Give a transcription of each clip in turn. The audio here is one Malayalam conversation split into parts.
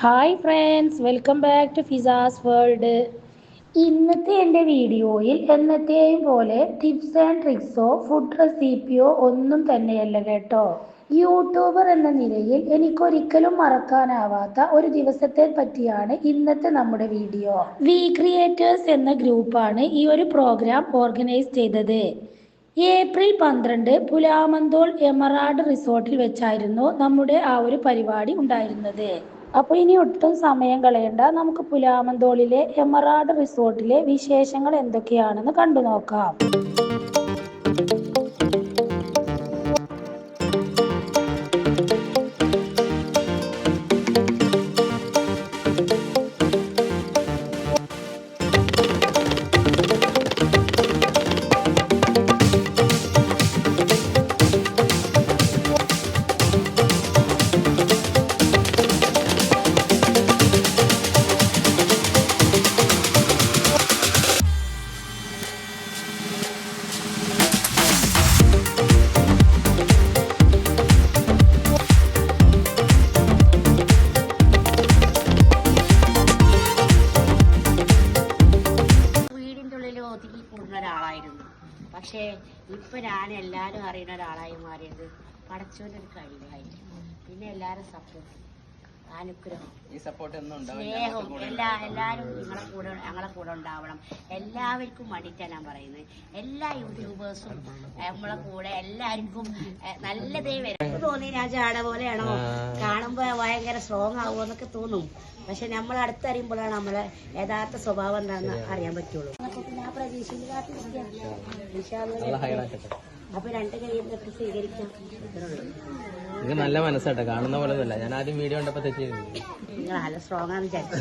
Hi friends welcome back to Fiza's world ഇന്നത്തെ എന്റെ വീഡിയോയിൽ എന്നത്തെയും പോലെ ടിപ്സ് ആൻഡ് ട്രിക്സോ ഫുഡ് റെസിപ്പിയോ ഒന്നും തന്നെയല്ല കേട്ടോ. യൂട്യൂബർ എന്ന നിലയിൽ എനിക്കൊരിക്കലും മറക്കാനാവാത്ത ഒരു ദിവസത്തെ പറ്റിയാണ് ഇന്നത്തെ നമ്മുടെ വീഡിയോ. വി ക്രിയേറ്റേഴ്സ് എന്ന ഗ്രൂപ്പാണ് ഈ ഒരു പ്രോഗ്രാം ഓർഗനൈസ് ചെയ്തത്. ഏപ്രിൽ പന്ത്രണ്ട് പുലാമന്തോൾ എമറാഡ് റിസോർട്ടിൽ വെച്ചായിരുന്നു നമ്മുടെ ആ ഒരു പരിപാടി ഉണ്ടായിരുന്നത്. അപ്പോൾ ഇനി ഒട്ടും സമയം കളയണ്ട. നമുക്ക് പുലാമന്തോളിലെ എമറാഡ് റിസോർട്ടിലെ വിശേഷങ്ങൾ എന്തൊക്കെയാണെന്ന് കണ്ടു നോക്കാം. പക്ഷേ ഇപ്പൊ ഞാൻ എല്ലാരും അറിയുന്ന ഒരാളായി മാറിയത്. പടച്ചോന്റെ ഒരു കഴിവായിരുന്നു പിന്നെ എല്ലാരും സപ്പോർട്ട് അനുഗ്രഹം. ഈ സപ്പോർട്ട് എന്നും എല്ലാ എല്ലാവരും നിങ്ങളെ കൂടെ ഞങ്ങളെ കൂടെ ഉണ്ടാവണം. എല്ലാവർക്കും വേണ്ടിയിട്ടാണ് ഞാൻ പറയുന്നത്. എല്ലാ യൂട്യൂബേഴ്സും നമ്മളെ കൂടെ എല്ലാവർക്കും നല്ലതേ വരും. തോന്നി ഞാൻ ചാട പോലെയാണോ? കാണുമ്പോ ഭയങ്കര സ്ട്രോങ് ആവുമെന്നൊക്കെ തോന്നും. പക്ഷെ നമ്മൾ അടുത്തറിയുമ്പോഴാണ് നമ്മളെ യഥാർത്ഥ സ്വഭാവം എന്താണെന്ന് അറിയാൻ പറ്റുള്ളൂ. ഞാൻ പ്രതീക്ഷയിൽ കാത്തിരിക്കാം അപ്പൊ രണ്ട് കൈയും സ്വീകരിക്കാം. ഇത് നല്ല മനസ്സാട്ടെ. കാണുന്ന പോലെ ഒന്നുമല്ല ഞാൻ ആദ്യം വീഡിയോ കണ്ടപ്പോ തെറ്റിയിരുന്നു. സ്ട്രോങ് ആണെന്ന് വിചാരിച്ചു.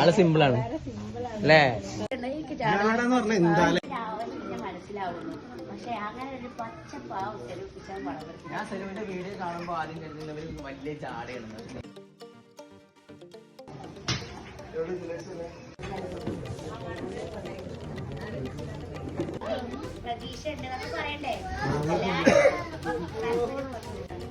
ആൾ സിമ്പിൾ ആണ്. അല്ലേ? മനസ്സിലാവുന്നു പക്ഷെ അങ്ങനെ ഒരു ഞാൻ വീഡിയോ കാണുമ്പോൾ ആദ്യം കരുതുന്നവര് വലിയ ചാടയാണ് പ്രതീക്ഷ ഉണ്ട്. എന്നൊക്കെ പറയണ്ടേ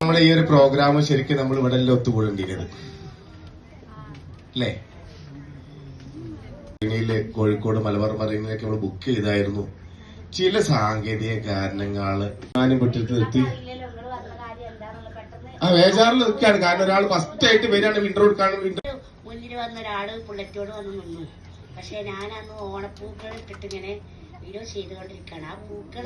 നമ്മളെ ഈ ഒരു പ്രോഗ്രാം ശരിക്കും നമ്മൾ ഇവിടെ എല്ലാം ഒത്തുകൂടേണ്ടിയിരുന്നത് അല്ലേ? മറീനയിൽ കോഴിക്കോട് മലബാർ മറീനിലൊക്കെ നമ്മൾ ബുക്ക് ചെയ്തായിരുന്നു. ചില സാങ്കേതിക കാരണങ്ങൾ ഞാനും പെട്ടിട്ട് നിർത്തി ആ വേജാറിൽ നിൽക്കുകയാണ്. കാരണം ഒരാൾ ഫസ്റ്റ് ആയിട്ട് വരികയാണ് വിൻഡർ കൊടുക്കാണ് വിൻഡർ വന്ന ഒരാൾ പുള്ളറ്റോട് വന്ന് നിന്നു പക്ഷെ ഞാൻ അന്ന് ഓണപ്പൂക്കൾ ഇട്ടിട്ട് ഇങ്ങനെ വീഡിയോ ചെയ്തുകൊണ്ടിരിക്കുകയാണ് ആ പൂക്കൾ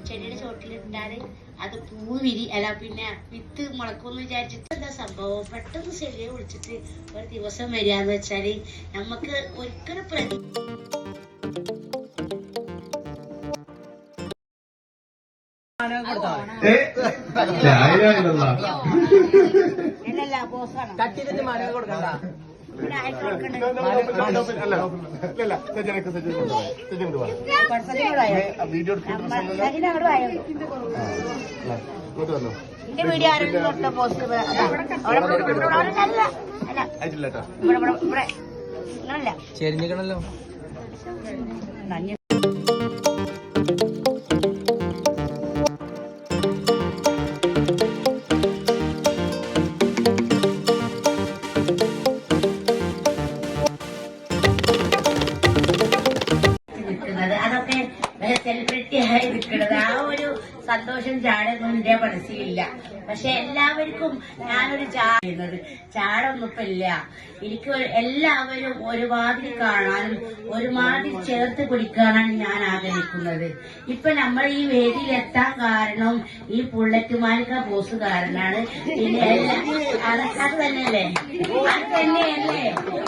ചെടിയുടെ ചോട്ടിലിട്ടാൽ അത് പൂ വിരി അല്ല പിന്നെ വിത്ത് മുളക്കുമെന്ന് വിചാരിച്ചിട്ട് എന്താ സംഭവം പെട്ടെന്ന് ചെടിയെ വിളിച്ചിട്ട് ഒരു ദിവസം വരികയെന്ന് വെച്ചാൽ നമുക്ക് ഒരിക്കലും പ്രതി അല്ലല്ല ബോസാണ് കട്ടിട്ട് മരം കൊടുക്കണ്ടേ വീഡിയോ എന്റെ വീഡിയോ ആരെങ്കിലും പോസ്റ്റ് സന്തോഷം ചാടൊന്നും എന്റെ മനസ്സിലില്ല. പക്ഷെ എല്ലാവർക്കും ഞാനൊരു ചാടുന്നത് ചാടൊന്നും ഇപ്പൊ ഇല്ല എനിക്ക് എല്ലാവരും ഒരുമാതിരി കാണാനും ഒരുമാതിരി ചേർത്ത് പിടിക്കാനാണ് ഞാൻ ആഗ്രഹിക്കുന്നത്. ഇപ്പൊ നമ്മൾ ഈ വേദിയിൽ എത്താൻ കാരണം ഈ പുള്ളറ്റുമാരിക്ക ബോസ് കാരനാണ്. പിന്നെ അത് അത് തന്നെയല്ലേ? അത് തന്നെയല്ലേ?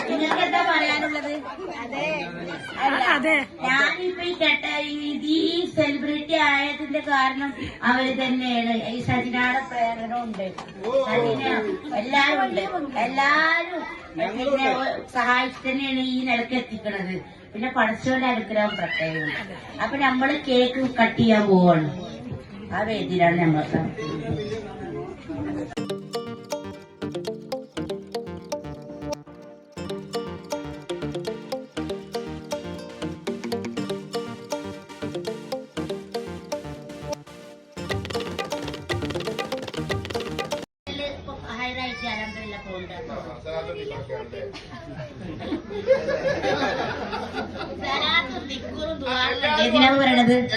നിങ്ങൾക്ക് എന്താ പറയാനുള്ളത്? അതെ അതെ. ഞാനിപ്പോ ഈ കേട്ട ഈ- സെലിബ്രിറ്റി ആയതിന്റെ കാരണം അവർ തന്നെയാണ്. ഈ സജിനാടെ പ്രേരണ ഉണ്ട് സജിന എല്ലാരും ഉണ്ട് എല്ലാരും പിന്നെ സഹായിച്ചു തന്നെയാണ് ഈ നിലയ്ക്ക് എത്തിക്കണത്. പിന്നെ പടച്ചോടെ അനുഗ്രഹം പ്രത്യേകം അപ്പൊ നമ്മൾ കേക്ക് കട്ട് ചെയ്യാൻ പോവാണ്. ആ വേദിയിലാണ് നമ്മളൊക്കെ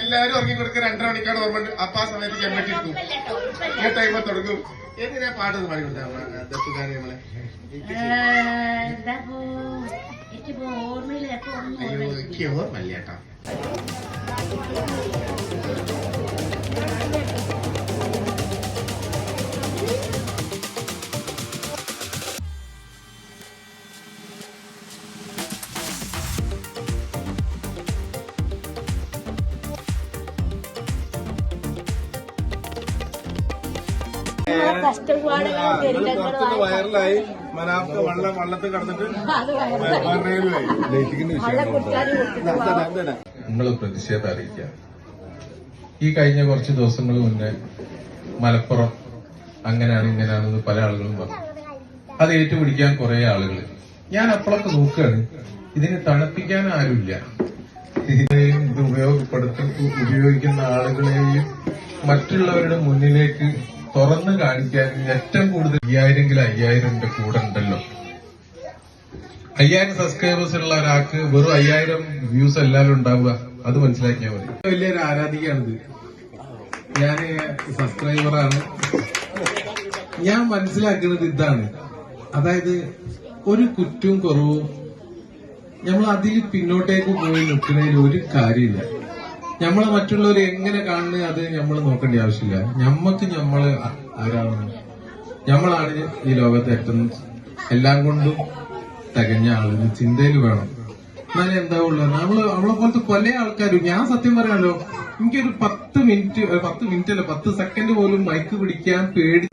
എല്ലാരും ഇറങ്ങി കൊടുക്കുക രണ്ടര മണിക്കാണ് ഓർമ്മ അപ്പൊ ആ സമയത്ത് ചെമ്മട്ടി എടുക്കും ഈ ടൈമ തുടങ്ങും. എന്തിനാ പാട്ട് പറയുന്നുണ്ടാവും നമ്മളെ ഓർമ്മയില്ല. അയ്യോ ഓർമ്മയില്ല. എനിക്ക് ഓർമ്മല്ല കേട്ടോ. വയറിലായി. മനാഫ്ക വള്ളം വള്ളത്തിൽ കടന്നിട്ട് നമ്മൾ പ്രതിഷേധം അറിയിക്കാം. ഈ കഴിഞ്ഞ കുറച്ച് ദിവസങ്ങൾ മുന്നേ മലപ്പുറം അങ്ങനെയാണ് ഇങ്ങനെയാണെന്ന് പല ആളുകളും പറഞ്ഞു. അത് ഏറ്റുപിടിക്കാൻ കുറെ ആളുകൾ. ഞാൻ അപ്പോഴൊക്കെ നോക്കുകയാണ്. ഇതിനെ തണുപ്പിക്കാൻ ആരുമില്ല. ഇതിനെയും ഇത് ഉപയോഗപ്പെടുത്തി ഉപയോഗിക്കുന്ന ആളുകളെയും മറ്റുള്ളവരുടെ മുന്നിലേക്ക് തുറന്നു കാണിക്കാൻ ഏറ്റവും കൂടുതൽ അയ്യായിരമെങ്കിലും അയ്യായിരം കൂടെ ഉണ്ടല്ലോ. അയ്യായിരം സബ്സ്ക്രൈബേഴ്സ് ഉള്ള ഒരാൾക്ക് വെറും അയ്യായിരം വ്യൂസ് എല്ലാവരും ഉണ്ടാവുക. അത് മനസ്സിലാക്കിയാൽ മതി. വലിയൊരു ആരാധികയാണിത്. ഞാൻ സബ്സ്ക്രൈബറാണ് ഞാൻ മനസ്സിലാക്കുന്നത് ഇതാണ്. അതായത് ഒരു കുറ്റവും കുറവും നമ്മൾ അതിൽ പിന്നോട്ടേക്ക് പോയി നിൽക്കുന്നതിൽ ഒരു കാര്യമില്ല. നമ്മളെ മറ്റുള്ളവർ എങ്ങനെ കാണുന്നത് അത് നമ്മൾ നോക്കേണ്ട ആവശ്യമില്ല. നമ്മക്ക് നമ്മൾ ആരാണ് നമ്മളാണ് ഈ ലോകത്തെ ഏറ്റവും എല്ലാം കൊണ്ടും തികഞ്ഞ ആളുകൾ ചിന്തയിൽ വേണം. എന്നാലും എന്താ ഉള്ളത് നമ്മൾ അവളെ പോലത്തെ പല ആൾക്കാരും ഞാൻ സത്യം പറയാലോ എനിക്കൊരു പത്ത് മിനിറ്റ് പത്ത് മിനിറ്റ് അല്ല പത്ത് സെക്കൻഡ് പോലും മൈക്ക് പിടിക്കാൻ പേടി